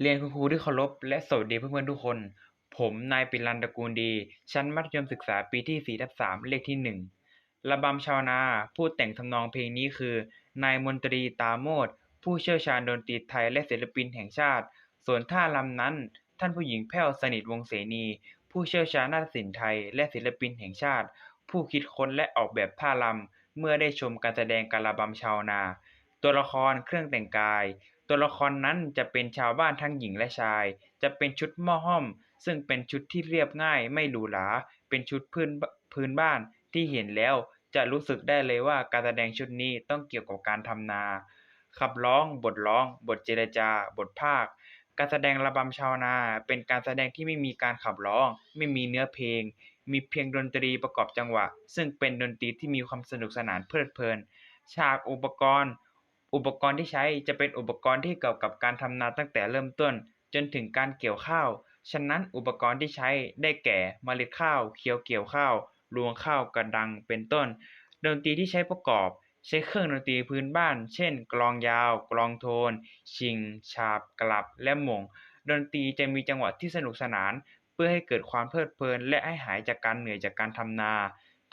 เรียนคุณครูที่เคารพและสวัสดีเพื่อนๆทุกคน ผมนายปิรันตระกูลดี ชั้นมัธยมศึกษาปีที่4ทับ3เลขที่ 1 ระบำชาวนาผู้แต่งทำนองเพลงนี้คือ นายมนตรีตาโมดผู้เชี่ยวชาญดนตรีไทยและศิลปินแห่งชาติ ส่วนท่ารำนั้น ท่านผู้หญิงแพ้วสนิทวงเสนี ผู้เชี่ยวชาญนาฏศิลป์ไทยและศิลปินแห่งชาติ ผู้คิดค้นและออกแบบท่ารำเมื่อได้ชมการแสดงการระบำชาวนา ตัวละครเครื่องแต่งกาย ตัวละครนั้นจะเป็นชาวบ้านทั้งหญิงและชาย จะเป็นชุดหม้อห้อม ซึ่งเป็นชุดที่เรียบง่ายไม่หรูหราเป็นชุดพื้นพื้นบ้านที่เห็นแล้วจะรู้สึกได้เลยว่าการแสดงชุดนี้ต้องเกี่ยวกับการทำนา ขับร้อง บทร้อง บทเจรจา บทภาค การแสดงระบำชาวนา เป็นการแสดงที่ไม่มีการขับร้อง ไม่มีเนื้อเพลง มีเพียงดนตรีประกอบจังหวะ ซึ่งเป็นดนตรีที่มีความสนุกสนานเพลิดเพลิน ฉากอุปกรณ์ อุปกรณ์ที่ใช้จะเป็นอุปกรณ์ที่เกี่ยวกับการทำนาตั้งแต่เริ่มต้น จนถึงการเกี่ยวข้าว ฉะนั้นอุปกรณ์ที่ใช้ได้แก่เมล็ดข้าว เคี้ยวเกี่ยวข้าว รวงข้าวกระดังเป็นต้น ดนตรีที่ใช้ประกอบ ใช้เครื่องดนตรีพื้นบ้าน เช่น กลองยาว กลองโทน ชิง ฉาบ กลับ และหม่ง ดนตรีจะมีจังหวะที่สนุกสนาน เพื่อให้เกิดความเพลิดเพลิน และให้หายจากการเหนื่อยจากการทำนา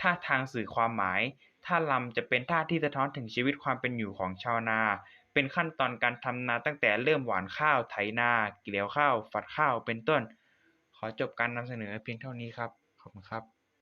ท่าทางสื่อความหมาย ท่าลำจะเป็นท่าที่สะท้อนถึงชีวิตความเป็นอยู่ของชาวนา เป็นขั้นตอนการทำนาตั้งแต่เริ่มหว่านข้าวไถนา เกี่ยวข้าว ฝัดข้าว เป็นต้น ขอจบการนำเสนอเพียงเท่านี้ครับ ขอบคุณครับ